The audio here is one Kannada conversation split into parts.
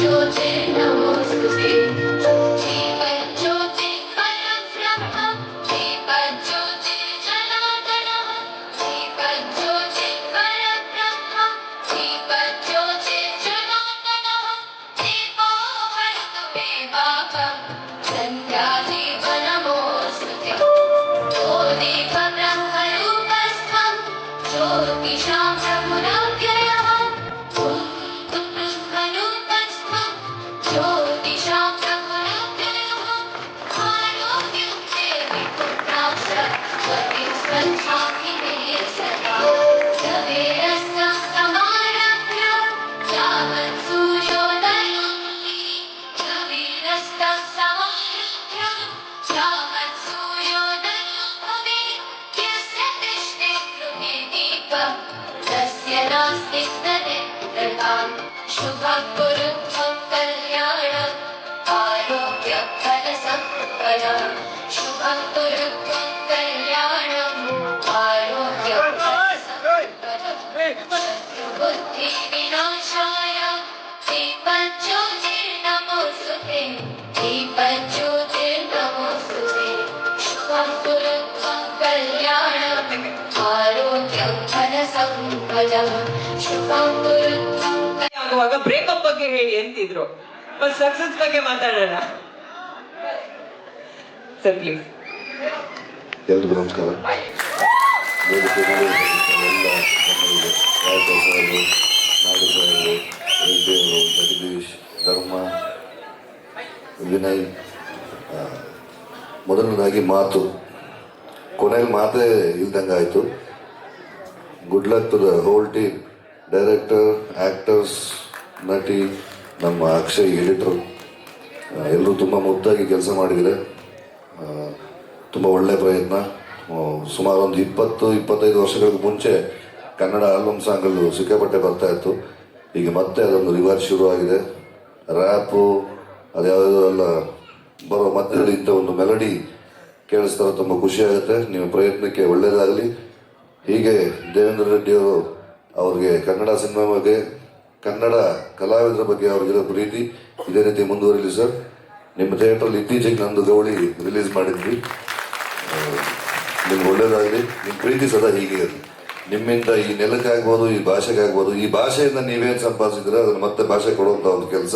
Чего тебе на мозг शुभं कुरुत्वं कल्याणम् आरोग्यफलसम्पदम् शुभं कुरुत्वं कल्याणम् आरोग्यफलसम्पदम् बुद्धिविनाशाय दीपज्योतिर्नमोऽस्तु ते दीपज्योतिर्नमोऽस्तु ते शुभं कुरुत्वं कल्याणम् आरोग्यं कुरुत्वं ಆಗುವಾಗ ಬ್ರೇಕಪ್ ಬಗ್ಗೆ ಹೇಳಿ ಅಂತಿದ್ರು ಬಟ್ ಸಕ್ಸಸ್ ಬಗ್ಗೆ ಮಾತಾಡೋಣ. ಸರ್ ಪ್ಲೀಸ್ ಎಲ್ರಿಗೂ ನಮಸ್ಕಾರ. ಜಗದೀಶ್ ಧರ್ಮ ವಿನಯ್ ಮೊದಲನೇದಾಗಿ ಮಾತು. ಕೊನೆಯಲ್ಲಿ ಮಾತೇ ಇಲ್ದಂಗೆ ಆಯಿತು. Good luck to the whole team director actors ನಟಿ, ನಮ್ಮ ಅಕ್ಷಯ್ ಎಡಿಟರ್ ಎಲ್ಲರೂ ತುಂಬ ಮುದ್ದಾಗಿ ಕೆಲಸ ಮಾಡಿದರೆ ತುಂಬ ಒಳ್ಳೆಯ ಪ್ರಯತ್ನ. ಸುಮಾರು ಒಂದು ಇಪ್ಪತ್ತು, ಇಪ್ಪತ್ತೈದು ವರ್ಷಗಳಿಗೆ ಮುಂಚೆ ಕನ್ನಡ ಆಲ್ಬಮ್ ಸಾಂಗ್ಗಳು ಸಿಕ್ಕಾಪಟ್ಟೆ ಬರ್ತಾ ಇತ್ತು. ಈಗ ಮತ್ತೆ ಅದೊಂದು ರಿವರ್ಸ್ ಶುರುವಾಗಿದೆ ರ್ಯಾಪು ಅದ್ಯಾವುದೋ ಎಲ್ಲ ಬರೋ ಮಧ್ಯದಲ್ಲಿ ಇಂಥ ಒಂದು ಮೆಲಡಿ ಕೇಳಿಸ್ತಾರೆ, ತುಂಬ ಖುಷಿ ಆಗುತ್ತೆ. ನಿಮ್ಮ ಪ್ರಯತ್ನಕ್ಕೆ ಒಳ್ಳೆಯದಾಗಲಿ ಹೀಗೆ ದೇವೇಂದ್ರ ರೆಡ್ಡಿ ಅವರು ಅವ್ರಿಗೆ ಕನ್ನಡ ಸಿನಿಮಾ ಬಗ್ಗೆ ಕನ್ನಡ ಕಲಾವಿದರ ಬಗ್ಗೆ ಅವ್ರಿಗಿರೋ ಪ್ರೀತಿ ಇದೇ ರೀತಿ ಮುಂದುವರಿಲಿ ಸರ್. ನಿಮ್ಮ ಥಿಯೇಟ್ರಲ್ಲಿ ಇತ್ತೀಚೆಗೆ ನಂದು ಗೌಳಿ ರಿಲೀಸ್ ಮಾಡಿದ್ವಿ. ನಿಮ್ಗೆ ಒಳ್ಳೇದಾಗಲಿ. ನಿಮ್ಮ ಪ್ರೀತಿ ಸದಾ ಹೀಗೆ ಇರಲಿ. ನಿಮ್ಮಿಂದ ಈ ನೆಲಕ್ಕಾಗ್ಬೋದು, ಈ ಭಾಷೆಗಾಗ್ಬೋದು, ಈ ಭಾಷೆಯಿಂದ ನೀವೇನು ಸಂಪಾದಿಸಿದ್ರೆ, ಅದನ್ನು ಮತ್ತೆ ಭಾಷೆ ಕೊಡುವಂಥ ಒಂದು ಕೆಲಸ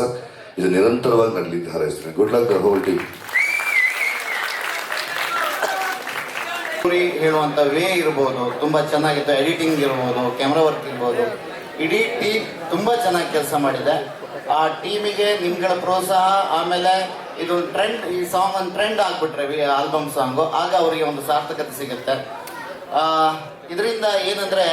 ಇದು ನಿರಂತರವಾಗಿ ನಡಲಿಕ್ಕೆ ಹಾರೈಸ್ತೀನಿ. ಗುಡ್ ಲಕ್ ಹೋಲ್ ಟೀಮ್ ಹೇಳುವಂಥ ವೇ ಇರ್ಬೋದು, ತುಂಬ ಚೆನ್ನಾಗಿತ್ತು ಎಡಿಟಿಂಗ್ ಇರ್ಬೋದು ಕ್ಯಾಮ್ರಾ ವರ್ಕ್ ಇರ್ಬೋದು. ಇಡೀ ಟೀಮ್ ತುಂಬ ಚೆನ್ನಾಗಿ ಕೆಲಸ ಮಾಡಿದೆ. ಆ ಟೀಮಿಗೆ ನಿಮ್ಗಳ ಪ್ರೋತ್ಸಾಹ, ಆಮೇಲೆ ಇದು ಟ್ರೆಂಡ್ ಈ ಸಾಂಗ್ ಒಂದು ಟ್ರೆಂಡ್ ಆಗ್ಬಿಟ್ರೆ ಆಲ್ಬಮ್ ಸಾಂಗು ಆಗ ಅವರಿಗೆ ಒಂದು ಸಾರ್ಥಕತೆ ಸಿಗುತ್ತೆ. ಇದರಿಂದ ಏನಂದ್ರೆ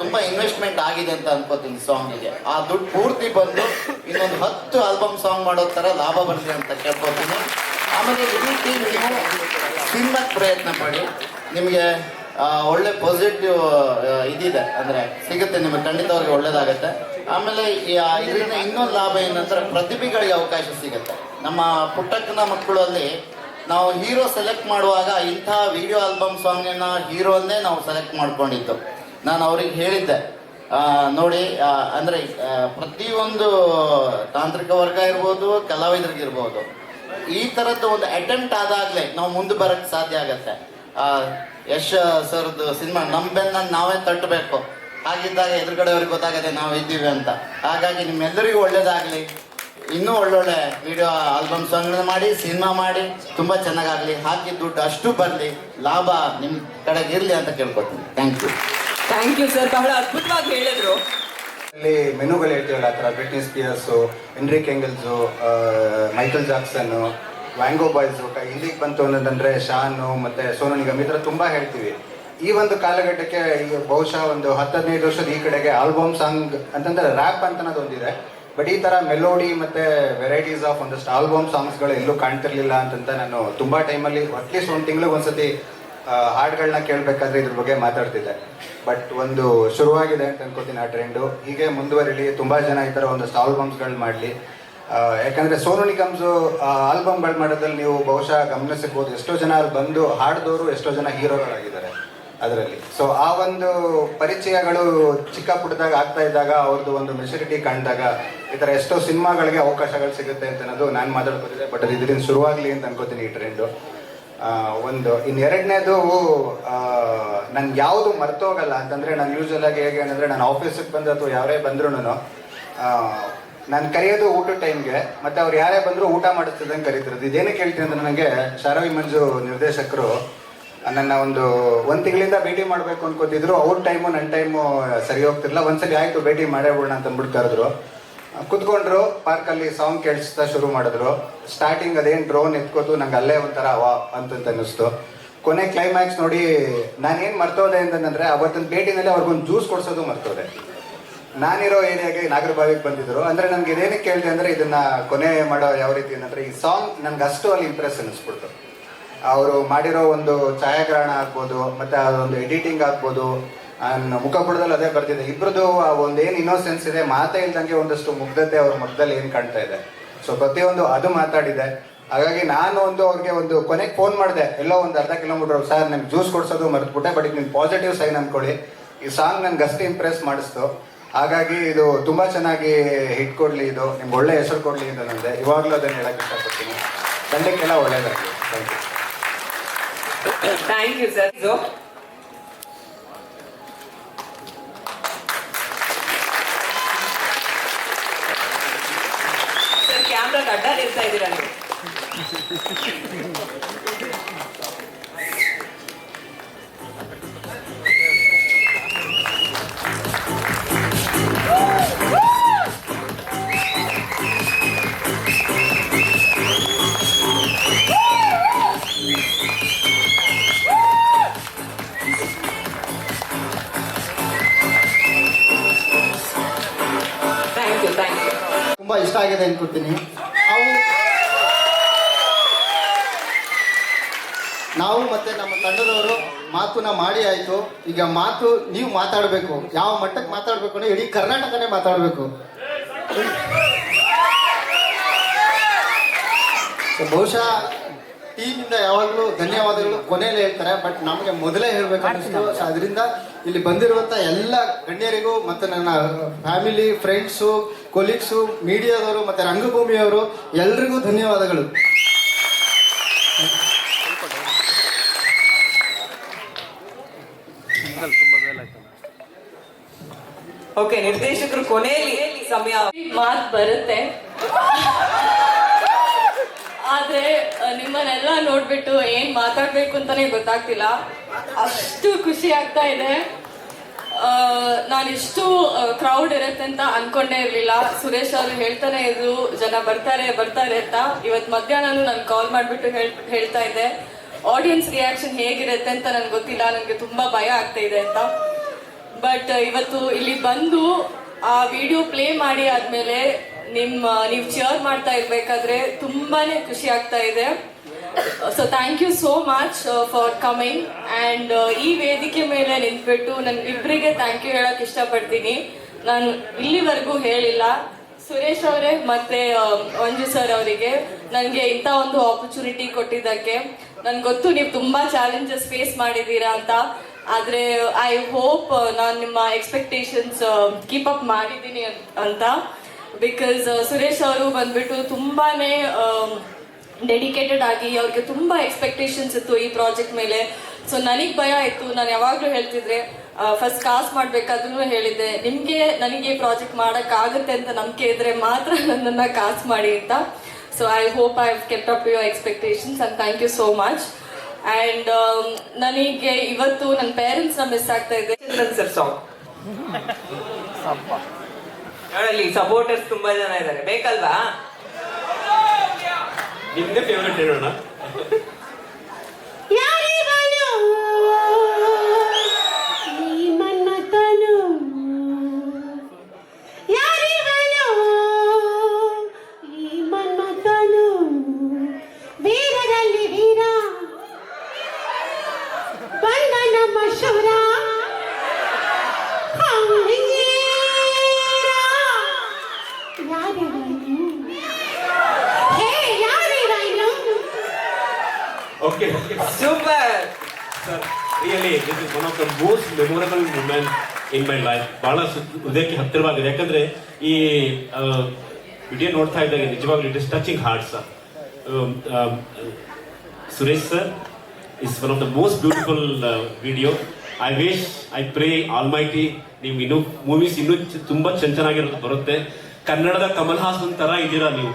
ತುಂಬಾ ಇನ್ವೆಸ್ಟ್ಮೆಂಟ್ ಆಗಿದೆ ಅಂತ ಅನ್ಕೋತೀನಿ ಸಾಂಗಿಗೆ ಆ ದುಡ್ಡು ಪೂರ್ತಿ ಬಂದು ಇನ್ನೊಂದು ಹತ್ತು ಆಲ್ಬಮ್ ಸಾಂಗ್ ಮಾಡೋ ಥರ ಲಾಭ ಬರಲಿ ಅಂತ ಕೇಳ್ಕೊತೀನಿ. ಆಮೇಲೆ ಇಡೀ ಟೀಮ್ ನೀವು ಸಿನಿಮಾಕ್ಕೆ ಪ್ರಯತ್ನ ಮಾಡಿ. ನಿಮಗೆ ಒಳ್ಳೆ ಪಾಸಿಟಿವ್ ಇದಿದೆ. ಅಂದರೆ ಸಿಗುತ್ತೆ ನಿಮಗೆ ಖಂಡಿತವಾಗಿ ಒಳ್ಳೇದಾಗತ್ತೆ. ಆಮೇಲೆ ಇದರಿಂದ ಇನ್ನೊಂದು ಲಾಭ ಏನಂದ್ರೆ ಪ್ರತಿಭೆಗಳಿಗೆ ಅವಕಾಶ ಸಿಗುತ್ತೆ. ನಮ್ಮ ಪುಟ್ಟಕ್ಕನ ಮಕ್ಕಳಲ್ಲಿ ನಾವು ಹೀರೋ ಸೆಲೆಕ್ಟ್ ಮಾಡುವಾಗ ಇಂಥ ವಿಡಿಯೋ ಆಲ್ಬಮ್ ಸಾಂಗಿನ ಹೀರೋನ್ನೇ ನಾವು ಸೆಲೆಕ್ಟ್ ಮಾಡ್ಕೊಂಡಿದ್ದು. ನಾನು ಅವ್ರಿಗೆ ಹೇಳಿದ್ದೆ. ನೋಡಿ ಅಂದ್ರೆ ಪ್ರತಿಯೊಂದು ತಾಂತ್ರಿಕ ವರ್ಗ ಇರ್ಬೋದು, ಕಲಾವಿದರಿಗಿರ್ಬೋದು, ಈ ಥರದ್ದು ಒಂದು ಅಟೆಂಪ್ಟ್ ಆದಾಗಲೇ ನಾವು ಮುಂದೆ ಬರಕ್ಕೆ ಸಾಧ್ಯ ಆಗತ್ತೆ. ಯಶ್ ಸರ್ದು ಸಿನಿಮಾ ನಮ್ಮ ಬೆನ್ನ ನಾವೇ ತಟ್ಟಬೇಕು. ಹಾಗಿದ್ದಾಗ ಎದುರುಗಡೆಯವ್ರಿಗೆ ಗೊತ್ತಾಗದೆ ನಾವು ಇದ್ದೀವಿ ಅಂತ. ಹಾಗಾಗಿ ನಿಮ್ಮೆಲ್ಲರಿಗೂ ಒಳ್ಳೇದಾಗಲಿ. ಇನ್ನೂ ಒಳ್ಳೊಳ್ಳೆ ವಿಡಿಯೋ ಆಲ್ಬಮ್ ಸಾಂಗ್ನ ಮಾಡಿ ಸಿನಿಮಾ ಮಾಡಿ ತುಂಬ ಚೆನ್ನಾಗಾಗಲಿ. ಹಾಕಿ ದುಡ್ಡು ಅಷ್ಟು ಬರಲಿ. ಲಾಭ ನಿಮ್ಮ ಕಡೆಗೆ ಇರಲಿ ಅಂತ ಕೇಳ್ಕೊತೀನಿ thank you thank you sir ಬಹಳ ಅದ್ಭುತವಾಗಿ ಹೇಳಿದ್ರು. ಅಲ್ಲಿ ಮೆನುಗಳು ಹೇಳ್ತೀವಲ್ಲ ಆ ಥರ British ಪಿಯರ್ಸು Enrique ಎಂಗಲ್ಸು Michael ಜಾಕ್ಸನ್ನು Vengaboys ಇಲ್ಲಿಗೆ ಬಂತು ಅನ್ನೋದಂದ್ರೆ ಶಾನು ಮತ್ತೆ ಸೋನು ನಿಗಮ್ ಈ ಥರ ತುಂಬ ಹೇಳ್ತೀವಿ. ಈ ಒಂದು ಕಾಲಘಟ್ಟಕ್ಕೆ ಈಗ ಬಹುಶಃ ಒಂದು ಹತ್ತು ಹದಿನೈದು ವರ್ಷದ ಈ ಕಡೆಗೆ ಆಲ್ಬಮ್ ಸಾಂಗ್ ಅಂತಂದ್ರೆ ರ್ಯಾಪ್ ಅಂತ ಅನ್ನೋದೊಂದಿದೆ ಬಟ್ ಈ ಥರ ಮೆಲೋಡಿ ಮತ್ತೆ ವೆರೈಟೀಸ್ ಆಫ್ ಒಂದಷ್ಟು ಆಲ್ಬಮ್ ಸಾಂಗ್ಸ್ಗಳು ಎಲ್ಲೂ ಕಾಣ್ತಿರ್ಲಿಲ್ಲ ಅಂತಂತ ನಾನು ತುಂಬ ಟೈಮಲ್ಲಿ ಅಟ್ಲೀಸ್ಟ್ ಒಂದು ತಿಂಗಳಿಗೆ ಒಂದ್ಸತಿ ಆ, ಹಾಡುಗಳನ್ನ ಕೇಳಬೇಕಾದ್ರೆ ಇದ್ರ ಬಗ್ಗೆ ಮಾತಾಡ್ತಿದ್ದೆ. ಬಟ್ ಒಂದು ಶುರುವಾಗಿದೆ ಅಂತ ಅನ್ಕೋತೀನಿ ಆ ಟ್ರೆಂಡು ಹೀಗೆ ಮುಂದುವರಿಲಿ ತುಂಬಾ ಜನ ಈ ಥರ ಒಂದಷ್ಟು ಆಲ್ಬಮ್ಸ್ಗಳು ಮಾಡಲಿ. ಯಾಕಂದ್ರೆ ಸೋನು ನಿಗಮ್ಸು ಆಲ್ಬಮ್ಗಳು ಮಾಡೋದ್ರಲ್ಲಿ ನೀವು ಬಹುಶಃ ಗಮನಿಸಬಹುದು, ಎಷ್ಟೋ ಜನ ಅಲ್ಲಿ ಬಂದು ಹಾಡಿದವರು ಎಷ್ಟೋ ಜನ ಹೀರೋಗಳಾಗಿದ್ದಾರೆ ಅದರಲ್ಲಿ. ಸೊ ಆ ಒಂದು ಪರಿಚಯಗಳು ಚಿಕ್ಕ ಪುಟ್ಟದಾಗ ಆಗ್ತಾ ಇದ್ದಾಗ ಅವ್ರದ್ದು ಒಂದು ಮೆಚುರಿಟಿ ಕಂಡಾಗ ಈ ಥರ ಎಷ್ಟೋ ಸಿನಿಮಾಗಳಿಗೆ ಅವಕಾಶಗಳು ಸಿಗುತ್ತೆ ಅಂತ ಅನ್ನೋದು ನಾನು ಮಾತಾಡ್ಕೊತಿದ್ದೆ ಬಟ್ ಅದು ಇದರಿಂದ ಶುರುವಾಗಲಿ ಅಂತ ಅನ್ಕೋತೀನಿ ಈ ಟ್ರೆಂಡು ಒಂದು ಇನ್ನು ಎರಡನೇದು ನನ್ಗೆ ಯಾವುದು ಮರ್ತೋಗಲ್ಲ ಅಂತಂದರೆ, ನಾನು ಯೂಶಲ್ ಆಗಿ ಹೇಗೆ ಅಂದರೆ, ನಾನು ಆಫೀಸಿಗೆ ಬಂದು ಅಥವಾ ಯಾರೇ ಬಂದ್ರೂ ನಾನು ಕರೆಯೋದು ಊಟ ಟೈಮ್ಗೆ ಮತ್ತೆ ಅವ್ರು ಯಾರೇ ಬಂದರೂ ಊಟ ಮಾಡಿಸ್ತದಂಗೆ ಕರೀತಿರೋದು. ಇದೇನು ಕೇಳ್ತೀನಿ ಅಂದ್ರೆ ನನಗೆ ಶಾರವಿ ಮಂಜು ನಿರ್ದೇಶಕರು ನನ್ನ ಒಂದು ಒಂದು ತಿಂಗಳಿಂದ ಭೇಟಿ ಮಾಡಬೇಕು ಅನ್ಕೋತಿದ್ರು. ಅವ್ರ ಟೈಮು ನನ್ನ ಟೈಮು ಸರಿ ಹೋಗ್ತಿರ್ಲಿಲ್ಲ. ಒಂದ್ಸಲಿ ಆಯಿತು, ಭೇಟಿ ಮಾಡೇ ಬಿಡೋಣ ಅಂತ ಅಂದ್ಬಿಟ್ಟು ಕರೆದ್ರು ಕುತ್ಕೊಂಡ್ರು ಪಾರ್ಕಲ್ಲಿ ಸಾಂಗ್ ಕೇಳಿಸ್ತಾ ಶುರು ಮಾಡಿದ್ರು. ಸ್ಟಾರ್ಟಿಂಗ್ ಅದೇನು ಡ್ರೋನ್ ಎತ್ಕೋತು, ನಂಗೆ ಅಲ್ಲೇ ಒಂಥರ ವಾ ಅಂತಂತ ಅನ್ನಿಸ್ತು. ಕೊನೆ ಕ್ಲೈಮ್ಯಾಕ್ಸ್ ನೋಡಿ ನಾನೇನು ಮರ್ತೋದೆ ಅಂತಂದ್ರೆ, ಅವತ್ತಿನ ಭೇಟಿನಲ್ಲಿ ಅವ್ರಿಗೊಂದು ಜ್ಯೂಸ್ ಕೊಡ್ಸೋದು ಮರ್ತೋದೆ. ನಾನಿರೋ ಏರಿಯಾಗೆ ನಾಗರಬಾವಿಗೆ ಬಂದಿದ್ರು ಅಂದ್ರೆ ನಮ್ಗೆ ಇದೇನಕ್ಕೆ ಕೇಳಿದೆ ಅಂದ್ರೆ ಇದನ್ನ ಕೊನೆ ಮಾಡೋ ಯಾವ ರೀತಿ ಏನಂದ್ರೆ ಈ ಸಾಂಗ್ ನನ್ಗೆ ಅಷ್ಟು ಅಲ್ಲಿ ಇಂಪ್ರೆಸ್ ಅನ್ನಿಸ್ಬಿಡ್ತು. ಅವರು ಮಾಡಿರೋ ಒಂದು ಛಾಯಾಗ್ರಹಣ ಆಗ್ಬೋದು, ಮತ್ತೆ ಅದೊಂದು ಎಡಿಟಿಂಗ್ ಆಗ್ಬೋದು ಮುಖಪುಟದಲ್ಲಿ ಅದೇ ಬರ್ತಿದೆ ಇಬ್ರದ್ದು ಆ ಒಂದು ಏನು ಇನ್ನೋಸೆನ್ಸ್ ಇದೆ, ಮಾತೇ ಇಲ್ದಂಗೆ ಒಂದಷ್ಟು ಮುಗ್ಧತೆ ಅವ್ರ ಮುಖದಲ್ಲಿ ಏನು ಕಾಣ್ತಾ ಇದೆ. ಸೊ ಪ್ರತಿಯೊಂದು ಅದು ಮಾತಾಡಿದೆ. ಹಾಗಾಗಿ ನಾನು ಒಂದು ಅವ್ರಿಗೆ ಒಂದು ಕೊನೆಗೆ ಫೋನ್ ಮಾಡಿದೆ, ಎಲ್ಲೋ ಒಂದು ಅರ್ಧ ಕಿಲೋಮೀಟರ್ ಸರ್ ನಂಗೆ ಜ್ಯೂಸ್ ಕೊಡ್ಸೋದು ಮರೆತುಬಿಟ್ಟೆ ಬಟ್ ಇದು ಪಾಸಿಟಿವ್ ಸೈನ್ ಅನ್ಕೊಳ್ಳಿ. ಈ ಸಾಂಗ್ ನನ್ಗೆ ಅಷ್ಟು ಇಂಪ್ರೆಸ್ ಮಾಡಿಸ್ತು. ಹಾಗಾಗಿ ಇದು ತುಂಬಾ ಚೆನ್ನಾಗಿ ಹಿಟ್ ಕೊಡ್ಲಿ ಇದು. ನಿಮ್ಗೆ ಒಳ್ಳೆ ಹೆಸರು ಕೊಡ್ಲಿ ಅಂತ ನಂದೆ. ಇವಾಗಲೂ ಅದನ್ನ ಹೇಳಕ್ ಇಷ್ಟಪಡ್ತೀನಿ. ತಂಡಕ್ಕೆಲ್ಲ ಒಳ್ಳೇದಾಗಲಿ. Thank you thank you sir ಈಗ ಮಾತು ನೀವು ಮಾತಾಡಬೇಕು. ಯಾವ ಮಟ್ಟಕ್ಕೆ ಮಾತಾಡಬೇಕು ಅಂದ್ರೆ ಇಡೀ ಕರ್ನಾಟಕನೇ ಮಾತಾಡಬೇಕು. ಬಹುಶಃ ಟೀಮಿಂದ ಯಾವಾಗಲೂ ಧನ್ಯವಾದಗಳು ಕೊನೆಯಲ್ಲಿ ಹೇಳ್ತಾರೆ ಬಟ್ ನಮಗೆ ಮೊದಲೇ ಹೇಳ್ಬೇಕು ಅದರಿಂದ ಇಲ್ಲಿ ಬಂದಿರುವಂಥ ಎಲ್ಲ ಗಣ್ಯರಿಗೂ ಮತ್ತು ನನ್ನ ಫ್ಯಾಮಿಲಿ ಫ್ರೆಂಡ್ಸು ಕೊಲೀಗ್ಸು ಮೀಡಿಯಾದವರು ಮತ್ತು ರಂಗಭೂಮಿಯವರು ಎಲ್ರಿಗೂ ಧನ್ಯವಾದಗಳು. ಓಕೆ ನಿರ್ದೇಶಕರು ಕೊನೆಯಲ್ಲಿ ಸಮಯ. ಮಾತು ಬರುತ್ತೆ. ಆದ್ರೆ ನಿಮ್ಮನ್ನೆಲ್ಲ ನೋಡ್ಬಿಟ್ಟು ಏನ್ ಮಾತಾಡ್ಬೇಕು ಅಂತಾನೆ ಗೊತ್ತಾಗ್ತಿಲ್ಲ. ಅಷ್ಟು ಖುಷಿ ಆಗ್ತಾ ಇದೆ. ನಾನು ಇಷ್ಟು ಕ್ರೌಡ್ ಇರುತ್ತೆ ಅಂತ ಅನ್ಕೊಂಡೇ ಇರಲಿಲ್ಲ. ಸುರೇಶ್ ಅವರು ಹೇಳ್ತಾನೆ ಇದ್ರು, ಜನ ಬರ್ತಾರೆ ಬರ್ತಾರೆ ಅಂತ. ಇವತ್ ಮಧ್ಯಾಹ್ನ ನಾನು ಕಾಲ್ ಮಾಡಿಬಿಟ್ಟು ಹೇಳ್, ಹೇಳ್ತಾ ಇದ್ದೆ. ಆಡಿಯನ್ಸ್ ರಿಯಾಕ್ಷನ್ ಹೇಗಿರುತ್ತೆ ಅಂತ ನನ್ಗೆ ಗೊತ್ತಿಲ್ಲ. ನನಗೆ ತುಂಬಾ ಭಯ ಆಗ್ತಾ ಇದೆ ಅಂತ. ಬಟ್ ಇವತ್ತು ಇಲ್ಲಿ ಬಂದು ಆ ವಿಡಿಯೋ ಪ್ಲೇ ಮಾಡಿ ಆದ್ಮೇಲೆ ನಿಮ್ಮ ನೀವು ಚೇರ್ ಮಾಡ್ತಾ ಇರ್ಬೇಕಾದ್ರೆ ತುಂಬಾನೇ ಖುಷಿ ಆಗ್ತಾ ಇದೆ. So thank you so much for coming and ಈ ವೇದಿಕೆ ಮೇಲೆ ನಿಂತ್ಬಿಟ್ಟು ನನ್ ಇಬ್ಬರಿಗೆ ಥ್ಯಾಂಕ್ ಯು ಹೇಳಕ್ ಇಷ್ಟಪಡ್ತೀನಿ. ನಾನು ಇಲ್ಲಿವರೆಗೂ ಹೇಳಿಲ್ಲ. ಸುರೇಶ್ ಅವರೇ ಮತ್ತೆ ಆ, ಮಂಜು ಸರ್ ಅವರಿಗೆ ನನಗೆ ಇಂಥ ಒಂದು ಆಪರ್ಚುನಿಟಿ ಕೊಟ್ಟಿದ್ದಕ್ಕೆ. ನನ್ಗೆ ಗೊತ್ತು ನೀವು ತುಂಬಾ ಚಾಲೆಂಜಸ್ ಫೇಸ್ ಮಾಡಿದ್ದೀರಾ ಅಂತ. ಆದ್ರೆ ಐ ಹೋಪ್ ನಾನು ನಿಮ್ಮ ಎಕ್ಸ್ಪೆಕ್ಟೇಷನ್ಸ್ ಕೀಪ್ ಅಪ್ ಮಾಡಿದ್ದೀನಿ ಅಂತ. ಬಿಕಾಸ್ ಸುರೇಶ್ ಅವರು ಬಂದ್ಬಿಟ್ಟು ತುಂಬಾನೇ ಡೆಡಿಕೇಟೆಡ್ ಆಗಿ ಅವ್ರಿಗೆ ತುಂಬಾ ಎಕ್ಸ್ಪೆಕ್ಟೇಷನ್ಸ್ ಇತ್ತು ಈ ಪ್ರಾಜೆಕ್ಟ್ ಮೇಲೆ. ಸೊ ನನಗೆ ಭಯ ಇತ್ತು ನಾನು ಯಾವಾಗಲೂ ಹೇಳ್ತಿದ್ರೆ ಫಸ್ಟ್ ಕಾಸ್ಟ್ ಮಾಡ್ಬೇಕಾದ್ರು ಹೇಳಿದ್ದೆ, ನಿಮಗೆ, ನನಗೆ ಪ್ರಾಜೆಕ್ಟ್ ಮಾಡಕ್ ಆಗುತ್ತೆ ಅಂತ ನಂಬಿಕೆ ಇದ್ರೆ ಮಾತ್ರ ನನ್ನನ್ನ ಕಾಸ್ಟ್ ಮಾಡಿ ಅಂತ. So I hope I kept up your expectations and thank you so much and ನನಗೆ ಇವತ್ತು ನನ್ನ ಪೇರೆಂಟ್ಸ್ ಪೇರೆಂಟ್ಸ್ನ ಮಿಸ್ ಆಗ್ತಾ ಇದೆ. ಚಂದ್ರನ್ ಸರ್ ಸಾಂಗ್ ನೋಡಲ್ಲಿ ಸಪೋರ್ಟರ್ಸ್ ತುಂಬಾ ಜನ ಇದ್ದಾರೆ. ಬೇಕಲ್ವಾ? ನಿಮ್ದೇ ಫೇವ್ರೆಟ್ ಹೇಳೋಣ. Most memorable moment in my life ಬಹಳ ಹೃದಯಕ್ಕೆ ಹತ್ತಿರವಾಗಿದೆ. ಯಾಕಂದ್ರೆ ಈ ವಿಡಿಯೋ ನೋಡ್ತಾ ಇದ್ದಾಗ ನಿಜವಾಗ್ಲೂ it is touching heart, sir. Suresh sir, is one of the most beautiful video. I wish, I pray almighty ನೀವು ಇನ್ನೂ ಮೂವೀಸ್ ಇನ್ನೂ ತುಂಬಾ ಚೆನ್ನ ಚೆನ್ನಾಗಿರೋದು ಬರುತ್ತೆ. ಕನ್ನಡದ ಕಮಲ್ ಹಾಸನ್ ತರ ಇದ್ದೀರಾ ನೀವು?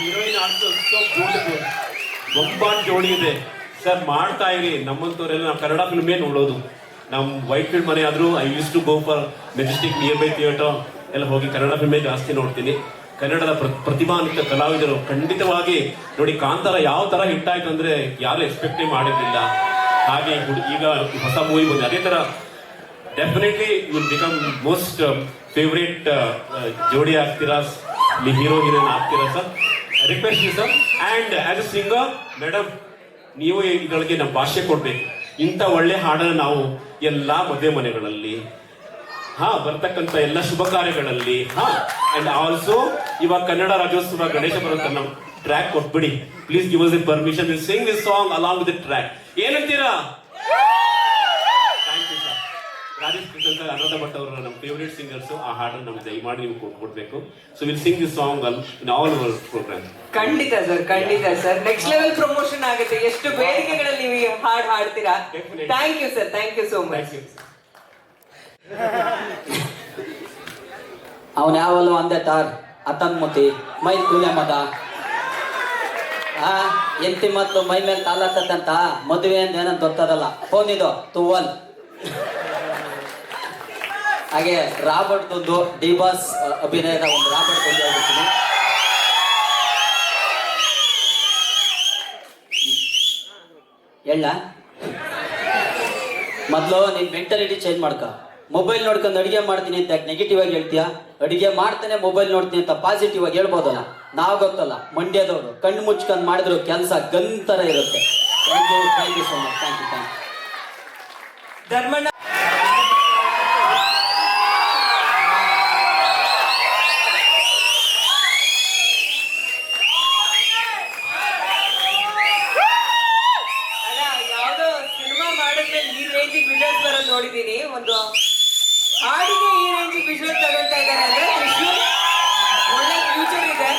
ಹೀರೋಯಿನ್ ಜೋಡಿ ಇದೆ. ಸರ್ ಮಾಡ್ತಾ ಇರಿ. ನಮ್ಮಂತವ್ರೆಲ್ಲ ನಾವು ಕನ್ನಡ ಫಿಲ್ಮೇ ನೋಡೋದು. ನಮ್ಮ ವೈಟ್ ಫೀಲ್ಡ್ ಮನೆ ಆದ್ರೂ I use to go for Majestic near by theatre ಎಲ್ಲ ಹೋಗಿ ಕನ್ನಡ ಫಿಲ್ಮೇ ಜಾಸ್ತಿ ನೋಡ್ತೀನಿ. ಕನ್ನಡದ ಪ್ರ- ಪ್ರತಿಭಾನ್ವಿತ ಕಲಾವಿದರು ಖಂಡಿತವಾಗಿ ನೋಡಿ ಕಾಂತಾರ ಯಾವ ತರ ಹಿಟ್ ಆಯ್ತು ಅಂದ್ರೆ ಯಾರು ಎಕ್ಸ್ಪೆಕ್ಟೇ ಮಾಡಿರ್ಲಿಲ್ಲ. ಹಾಗೆ ಈಗ ಹೊಸ ಮೂವಿ ಬಂದಿದೆ. ಅದೇ ತರ definitely will become most favourite ಜೋಡಿ ಆಗ್ತೀರಾ? ಹೀರೋ ಹೀರೋಯಿನ್ ಆಗ್ತೀರಾ sir request sir and as a singer madam ನೀವು ಇದರೊಳಗೆ ನಮ್ಮ ಭಾಷೆ ಕೊಡ್ಬೇಕು. ಇಂಥ ಒಳ್ಳೆ ಹಾಡನ್ನು ನಾವು ಎಲ್ಲ ಮದುವೆ ಮನೆಗಳಲ್ಲಿ, ಹಾ, ಬರ್ತಕ್ಕಂಥ ಎಲ್ಲ ಶುಭ ಕಾರ್ಯಗಳಲ್ಲಿ, ಹಾ ಅಂಡ್ ಆಲ್ಸೋ ಇವಾಗ ಕನ್ನಡ ರಾಜ್ಯೋತ್ಸವ ಗಣೇಶ ಬರುತ್ತೆ ನಾವು ಟ್ರ್ಯಾಕ್ ಕೊಟ್ಬಿಡಿ. Please give us a permission sing this song along with track ಏನಂತೀರಾ thank you sir sir Anuradha Bhat ಅವರು ನಮ್ಮ ಫೇವ್ರೇಟ್ ಸಿಂಗರ್ಸ್ ಆ ಹಾಡನ್ನು ನಮ್ಗೆ ದಯಮಾಡಿ ನೀವು ಕೊಟ್- ಕೊಡ್ಬೇಕು. So will sing this song in all our program ಖಂಡಿತ ಸರ್ ಖಂಡಿತ ಸರ್. ನೆಕ್ಸ್ಟ್ ಲೆವೆಲ್ ಪ್ರಮೋಷನ್ ಆಗುತ್ತೆ. ಎಷ್ಟು ಬೇಡಿಕೆಗಳಲ್ಲಿ ನೀವು ಹಾಡ್ ಹಾಡ್ತೀರಾ? Thank you sir thank you so much ಅವನ ಯು ಅವನ್ ಯಾವಲ್ಲೋ ಅಂದೆ ತಾರ್ ಅತನ್ ಮುತಿ ಮೈ ಕೂಲೆ ಮದ. ಆ ಎಂತಿ ಮತ್ತು ಮೈ ಮೇಲೆ ತಾಲತ್ತಂತ ಮದುವೆ ಅಂತ ಏನಂತ ಗೊತ್ತದಲ್ಲ. ಫೋನ್ ಇದು ತುವಲ್. ಹಾಗೆ ರಾಬರ್ಟ್ ಒಂದು ಡಿ ಬಾಸ್ ಅಭಿನಯದ ಒಂದು ರಾಬರ್ಟ್ ಒಂದು ಹೇಳ್ಬಿಡ್ತೀನಿ ಹೇಳ ಮೊದಲು ನಿನ್ ಮೆಂಟಾಲಿಟಿ ಚೇಂಜ್ ಮಾಡ್ಕ. ಮೊಬೈಲ್ ನೋಡ್ಕೊಂಡು ಅಡಿಗೆ ಮಾಡ್ತೀನಿ ಅಂತ ನೆಗೆಟಿವ್ ಆಗಿ ಹೇಳ್ತೀಯಾ? ಅಡಿಗೆ ಮಾಡ್ತಾನೆ ಮೊಬೈಲ್ ನೋಡ್ತೀನಿ ಅಂತ ಪಾಸಿಟಿವ್ ಆಗಿ ಹೇಳ್ಬೋದಲ್ಲ? ನಾವು ಗೊತ್ತಲ್ಲ, ಮಂಡ್ಯದವರು ಕಣ್ಣು ಮುಚ್ಕೊಂಡು ಮಾಡಿದ್ರು ಕೆಲಸ ಗನ್ ತರ ಇರುತ್ತೆ. Thank you thank so much thank you thank you Dharmanna ಅಲ್ಲ ಯಾವ್ದೋ ಸಿನಿಮಾ ಮಾಡಿದ್ಮೇಲೆ ಈ ರೇಂಜಿಗೆ ವಿಡಿಯೋಸ್ ಬರೋದು ನೋಡಿದೀನಿ ಒಂದು ಹಾಡಿಗೆ ಈ ರೇಂಜಿಗೆ ವಿಜುವಲ್ ತಗೊಳ್ತಾ ಇದ್ದಾರೆ ಅಂದ್ರೆ ತ್ರಿಶೂಲ್ ಒಳ್ಳೆ ಫ್ಯೂಚರ್ ಇದೆ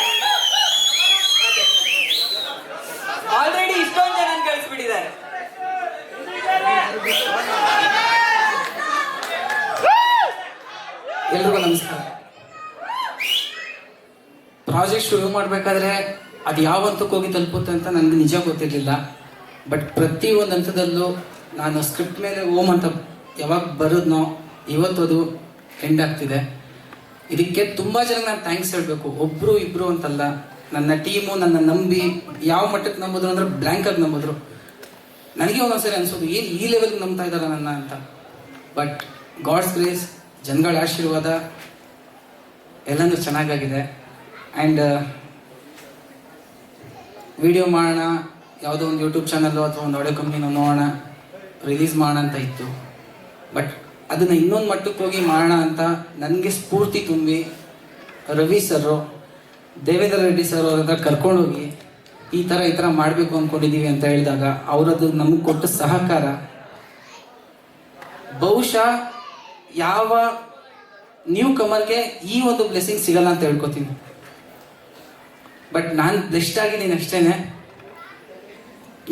ಆಲ್ರೆಡಿ ಇಷ್ಟೊಂದು ಜನ ಕಳಿಸ್ಬಿಟ್ಟಿದ್ದಾರೆ ಎಲ್ರಿಗೂ ನಮಸ್ಕಾರ ಪ್ರಾಜೆಕ್ಟ್ ಶುರು ಮಾಡಬೇಕಾದ್ರೆ ಅದು ಯಾವ ಹಂತಕ್ಕೆ ಹೋಗಿ ತಲುಪುತ್ತೆ ಅಂತ ನನಗೆ ನಿಜ ಗೊತ್ತಿರಲಿಲ್ಲ. ಬಟ್ ಪ್ರತಿ ಒಂದು ಹಂತದಲ್ಲೂ ನಾನು ಸ್ಕ್ರಿಪ್ಟ್ ಮೇಲೆ ಓಮ್ ಅಂತ ಯಾವಾಗ ಬರೋದ್ನೋ ಇವತ್ತು ಅದು ಎಂಡ್ ಆಗ್ತಿದೆ. ಇದಕ್ಕೆ ತುಂಬ ಜನ ನಾನು ಥ್ಯಾಂಕ್ಸ್ ಹೇಳಬೇಕು. ಒಬ್ಬರು ಇಬ್ಬರು ಅಂತಲ್ಲ, ನನ್ನ ಟೀಮು ನನ್ನ ನಂಬಿ ಯಾವ ಮಟ್ಟಕ್ಕೆ ನಂಬಿದ್ರು ಅಂದ್ರೆ ಬ್ಲ್ಯಾಂಕಾಗಿ ನಂಬಿದ್ರು. ನನಗೆ ಒಂದೊಂದ್ಸರಿ ಅನ್ಸೋದು, ಏನು ಈ ಲೆವೆಲ್ಗೆ ನಂಬ್ತಾ ಇದ್ದಾರ ನನ್ನ ಅಂತ. ಬಟ್ ಗಾಡ್ಸ್ ಗ್ರೇಸ್ ಜನಗಳ ಆಶೀರ್ವಾದ ಎಲ್ಲನೂ ಚೆನ್ನಾಗಾಗಿದೆ. ಆ್ಯಂಡ್ ವಿಡಿಯೋ ಮಾಡೋಣ, ಯಾವುದೋ ಒಂದು ಯೂಟ್ಯೂಬ್ ಚಾನಲ್ಲು ಅಥವಾ ಒಂದು ಆಡಿಯೋ ಕಂಪ್ನಿನೋ ನೋಡೋಣ ರಿಲೀಸ್ ಮಾಡೋಣ ಅಂತ ಇತ್ತು. ಬಟ್ ಅದನ್ನು ಇನ್ನೊಂದು ಮಟ್ಟಕ್ಕೆ ಹೋಗಿ ಮಾಡೋಣ ಅಂತ ನನಗೆ ಸ್ಫೂರ್ತಿ ತುಂಬಿ ರವಿ ಸರು ದೇವೇಂದ್ರ ರೆಡ್ಡಿ ಸರ್ ಅವ್ರ ಹತ್ರ ಕರ್ಕೊಂಡೋಗಿ ಈ ಥರ ಈ ಥರ ಮಾಡಬೇಕು ಅಂದ್ಕೊಂಡಿದ್ದೀವಿ ಅಂತ ಹೇಳಿದಾಗ ಅವರದು ನಮಗೆ ಕೊಟ್ಟ ಸಹಕಾರ, ಬಹುಶಃ ಯಾವ ನ್ಯೂ ಕಮರ್ಗೆ ಈ ಒಂದು ಬ್ಲೆಸ್ಸಿಂಗ್ ಸಿಗಲ್ಲ ಅಂತ ಹೇಳ್ಕೊತೀನಿ. ಬಟ್ ನಾನು ಆಗಿ ಆಗಿದ್ದೀನಿ ಅಷ್ಟೇನೆ.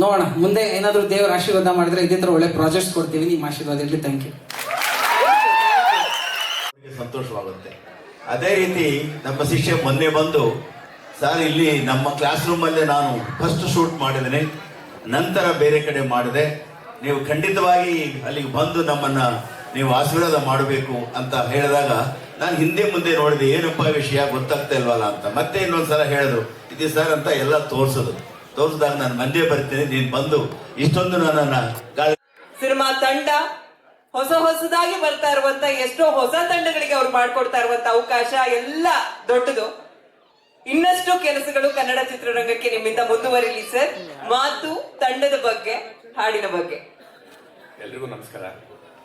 ನೋಡೋಣ, ಮುಂದೆ ಏನಾದರೂ ದೇವರ ಆಶೀರ್ವಾದ ಮಾಡಿದ್ರೆ ಇದೇ ಥರ ಒಳ್ಳೆ ಪ್ರಾಜೆಕ್ಟ್ಸ್ ಕೊಡ್ತೀವಿ ನಿಮ್ಮ ಆಶೀರ್ವಾದ ಇರಲಿ ಥ್ಯಾಂಕ್ ಯು ಸಂತೋಷವಾಗುತ್ತೆ. ಅದೇ ರೀತಿ ನಮ್ಮ ಶಿಷ್ಯ ಮೊನ್ನೆ ಬಂದು, ಸರ್, ಇಲ್ಲಿ ನಮ್ಮ ಕ್ಲಾಸ್ ರೂಮಲ್ಲೇ ನಾನು ಫಸ್ಟ್ ಶೂಟ್ ಮಾಡಿದ್ದೀನಿ, ನಂತರ ಬೇರೆ ಕಡೆ ಮಾಡಿದೆ. ನೀವು ಖಂಡಿತವಾಗಿ ಅಲ್ಲಿಗೆ ಬಂದು ನಮ್ಮನ್ನ ನೀವು ಆಶೀರ್ವಾದ ಮಾಡಬೇಕು ಅಂತ ಹೇಳಿದಾಗ ನಾನು ಹಿಂದೆ ಮುಂದೆ ನೋಡಿದೆ ಏನಪ್ಪ ವಿಷಯ ಗೊತ್ತಾಗ್ತಾ ಇಲ್ವಲ್ಲ ಅಂತ. ಮತ್ತೆ ಇನ್ನೊಂದ್ಸಲ ಹೇಳಿದ್ರು ಇದೆ ಸರ್ ಅಂತ ಎಲ್ಲ ತೋರಿಸೋದು ತೋರಿಸಿದಾಗ ನಾನು ಮಂದೇ ಬರ್ತೀನಿ ನೀನು ಬಂದು ಇಷ್ಟೊಂದು ನನ್ನ ಗಾಳಿ ಸಿನಿಮಾ ತಂಡ ಹೊಸ ಹೊಸದಾಗಿ ಬರ್ತಾ ಇರುವಂತ ಎಷ್ಟೋ ಹೊಸ ತಂಡಗಳಿಗೆ ಅವ್ರು ಮಾಡ್ಕೊಡ್ತಾ ಇರುವಂತ ಅವಕಾಶ ಎಲ್ಲ ದೊಡ್ಡದು. ಇನ್ನಷ್ಟು ಕೆಲಸಗಳು ಕನ್ನಡ ಚಿತ್ರರಂಗಕ್ಕೆ ನಿಮ್ಮಿಂದ ಮುಂದುವರಿಲಿ ಸರ್. ಮಾತು ತಂಡದ ಬಗ್ಗೆ ಹಾಡಿನ ಬಗ್ಗೆ. ಎಲ್ರಿಗೂ ನಮಸ್ಕಾರ.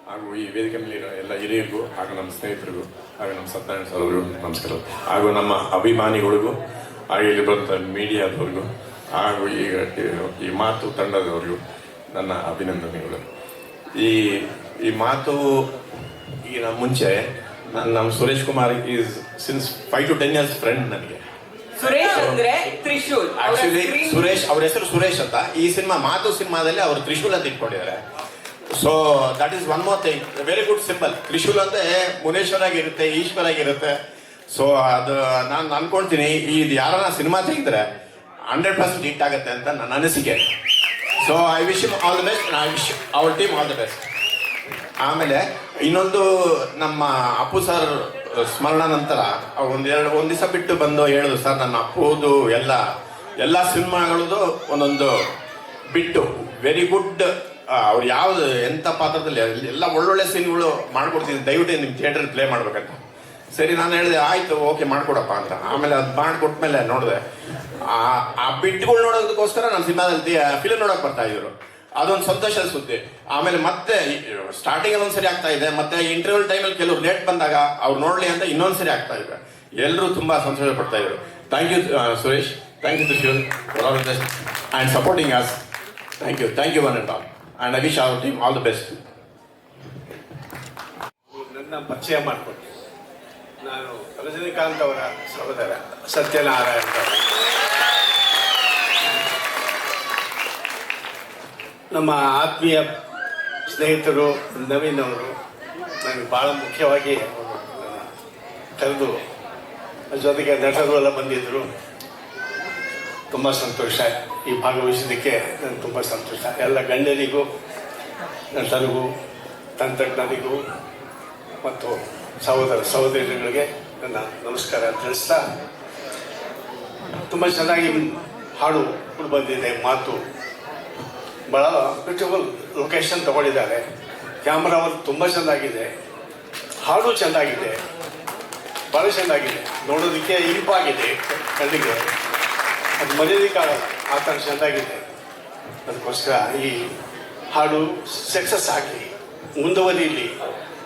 ಹಾಗೂ ಈ ವೇದಿಕೆ ಮೇಲಿರೋ ಎಲ್ಲ ಹಿರಿಯರಿಗೂ ಹಾಗೂ ನಮ್ಮ ಸ್ನೇಹಿತರಿಗೂ ಹಾಗೂ ನಮ್ಮ ಸತ್ಯನಾರಾಯಣ ಸರ್ ನಮಸ್ಕಾರ. ಹಾಗೂ ನಮ್ಮ ಅಭಿಮಾನಿಗಳಿಗೂ ಹಾಗೆ ಇಲ್ಲಿ ಬರುವಂಥ ಮೀಡಿಯಾದವ್ರಿಗೂ ಹಾಗೂ ಈಗ ಈ ಮಾತು ತಂಡದವರಿಗೂ ನನ್ನ ಅಭಿನಂದನೆಗಳು. ಈ ಈ ಮಾತು ಈಗ ಮುಂಚೆ ನಾನು ನಮ್ಮ Suresh Kumar is since five to ten years friend ನನಗೆ. ಸುರೇಶ್ ಅಂದ್ರೆ ತ್ರಿಶೂಲ್. ಸುರೇಶ್ ಅವ್ರ ಹೆಸರು ಸುರೇಶ್ ಅಂತ ಈ ಸಿನಿಮಾ ಮಾತು ಸಿನಿಮಾದಲ್ಲಿ ಅವರು ತ್ರಿಶೂಲ್ ಅಂತ ಇಟ್ಕೊಂಡಿದ್ದಾರೆ. So that is one more thing very good symbol Trishul ಅಂದ್ರೆ ಮುನೇಶ್ವರ್ ಆಗಿರುತ್ತೆ ಈಶ್ವರ್ ಆಗಿರುತ್ತೆ ಸೊ ಅದು ನಾನು ಅನ್ಕೊಂತೀನಿ ಇದು ಯಾರನ್ನ ಸಿನಿಮಾ ತೆಗೆದ್ರೆ ಹಂಡ್ರೆಡ್ ಪರ್ಸೆಂಟ್ ಹಿಟ್ ಆಗುತ್ತೆ ಅಂತ ನನ್ನ ಅನಿಸಿಕೆ. So I wish all the best I wish our team all the best ಆಮೇಲೆ, ಇನ್ನೊಂದು ನಮ್ಮ ಅಪ್ಪು ಸರ್ ಸ್ಮರಣ ನಂತರ, ಒಂದ್ ಎರಡು, ಒಂದ್ ದಿವಸ ಬಿಟ್ಟು ಬಂದು ಹೇಳಿದ್ರು ಸರ್ ನನ್ನ ಅಪ್ಪುದು ಎಲ್ಲ ಎಲ್ಲ ಸಿನಿಮಾಗಳದು ಒಂದೊಂದು ಬಿಟ್ಟು ವೆರಿ ಗುಡ್ ಅವ್ರು ಯಾವ್ದು ಎಂತ ಪಾತ್ರದಲ್ಲಿ ಎಲ್ಲ ಒಳ್ಳೊಳ್ಳೆ ಸೀನ್ಗಳು ಮಾಡ್ಕೊಡ್ತೀನಿ. ದಯವಿಟ್ಟು ನಿಮ್ ಥಿಯೇಟರ್ ಪ್ಲೇ ಮಾಡ್ಬೇಕಂತ. ಸರಿ, ನಾನು ಹೇಳಿದೆ, ಆಯ್ತು, ಓಕೆ, ಮಾಡ್ಕೊಡಪ್ಪ ಅಂತ. ಆಮೇಲೆ ಅದು ಮಾಡ್ಕೊಟ್ಮೇಲೆ ನೋಡಿದೆ. ಆ ಆ ಬಿಟ್ಗಳು ನೋಡೋದಕ್ಕೋಸ್ಕರ ನಮ್ಮ ಸಿನಿಮಾದಲ್ಲಿ ಫಿಲ್ಮ್ ನೋಡಕ್ ಬರ್ತಾ ಇದ್ರು. ಅದೊಂದು ಸಂತೋಷದ ಸುದ್ದಿ. ಆಮೇಲೆ ಮತ್ತೆ ಸ್ಟಾರ್ಟಿಂಗ್ ಅಲ್ಲಿ ಒಂದ್ಸರಿ ಆಗ್ತಾ ಇದೆ. ಮತ್ತೆ ಇಂಟರ್ವ್ಯೂ ಟೈಮಲ್ಲಿ ಕೆಲವು ಲೇಟ್ ಬಂದಾಗ ಅವ್ರು ನೋಡ್ಲಿ ಅಂತ ಇನ್ನೊಂದ್ಸರಿ ಆಗ್ತಾ ಇದೆ. ಎಲ್ಲರೂ ತುಂಬಾ ಸಂತೋಷ ಪಡ್ತಾ ಇದ್ರು. Thank you Suresh. Thank you and supporting us thank you thank you one and all and I wish our team all the best ನನ್ನ ಪರಿಚಯ ಮಾಡಿಕೊಟ್ಟೆ ನಾನು ರಜನಿಕಾಂತ್ ಅವರ ಸಹೋದರ ಸತ್ಯನಾರಾಯಣ. ನಮ್ಮ ಆತ್ಮೀಯ ಸ್ನೇಹಿತರು ನವೀನ್ ಅವರು ನನಗೆ ಭಾಳ ಮುಖ್ಯವಾಗಿ ಕರೆದು ಜೊತೆಗೆ ನಟರು ಎಲ್ಲ ಬಂದಿದ್ದರು ತುಂಬ ಸಂತೋಷ. ಈ ಭಾಗವಹಿಸಿದ್ದಕ್ಕೆ ನನಗೆ ತುಂಬ ಸಂತೋಷ. ಎಲ್ಲ ಗಣ್ಯರಿಗೂ ನಟರಿಗೂ ತಂತ್ರಜ್ಞರಿಗೂ ಮತ್ತು ಸಹೋದರ ಸಹೋದರಿಗಳಿಗೆ ನನ್ನ ನಮಸ್ಕಾರ ತಿಳಿಸ್ತಾ ತುಂಬ ಚೆನ್ನಾಗಿ ಹಾಡು ಬಂದಿದೆ, ಮಾತು. ಭಾಳ ಬ್ಯೂಟಿಫುಲ್ ಲೊಕೇಶನ್ ತಗೊಂಡಿದ್ದಾರೆ. ಕ್ಯಾಮ್ರಾ ಅವರು ತುಂಬ ಚೆನ್ನಾಗಿದೆ. ಹಾಡು ಚೆನ್ನಾಗಿದೆ. ಭಾಳ ಚೆನ್ನಾಗಿದೆ. ನೋಡೋದಕ್ಕೆ ಇಂಪಾಗಿದೆ. ಕಣ್ಣಿಗೆ. ಅದು ಮರೆಯೋದಕ್ಕಾಗಲ್ಲ ಆ ಚೆನ್ನಾಗಿದೆ ಅದಕ್ಕೋಸ್ಕರ ಈ ಹಾಡು ಸಕ್ಸಸ್ ಆಗಲಿ ಮುಂದುವರಿಯಲಿ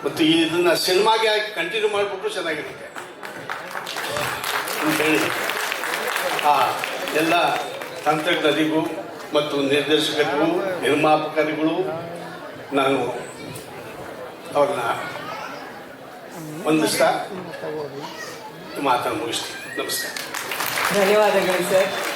ಮತ್ತು ಇದನ್ನ ಸಿನಿಮಾಗೆ ಹಾಕಿ ಕಂಟಿನ್ಯೂ ಮಾಡಿಬಿಟ್ಟು ಚೆನ್ನಾಗಿರುತ್ತೆ. ಅಂತ ಹೇಳಿ. ಆ, ಎಲ್ಲ ತಂತ್ರಜ್ಞರಿಗೂ ಮತ್ತು ನಿರ್ದೇಶಕರಿಗೂ, ನಿರ್ಮಾಪಕರಿಗೂ ನಾನು ಅವ್ರನ್ನ ಒಂದಿಷ್ಟ ಮಾತನ್ನು ಮುಗಿಸ್ತೀನಿ. ನಮಸ್ಕಾರ. ಧನ್ಯವಾದಗಳು ಸರ್.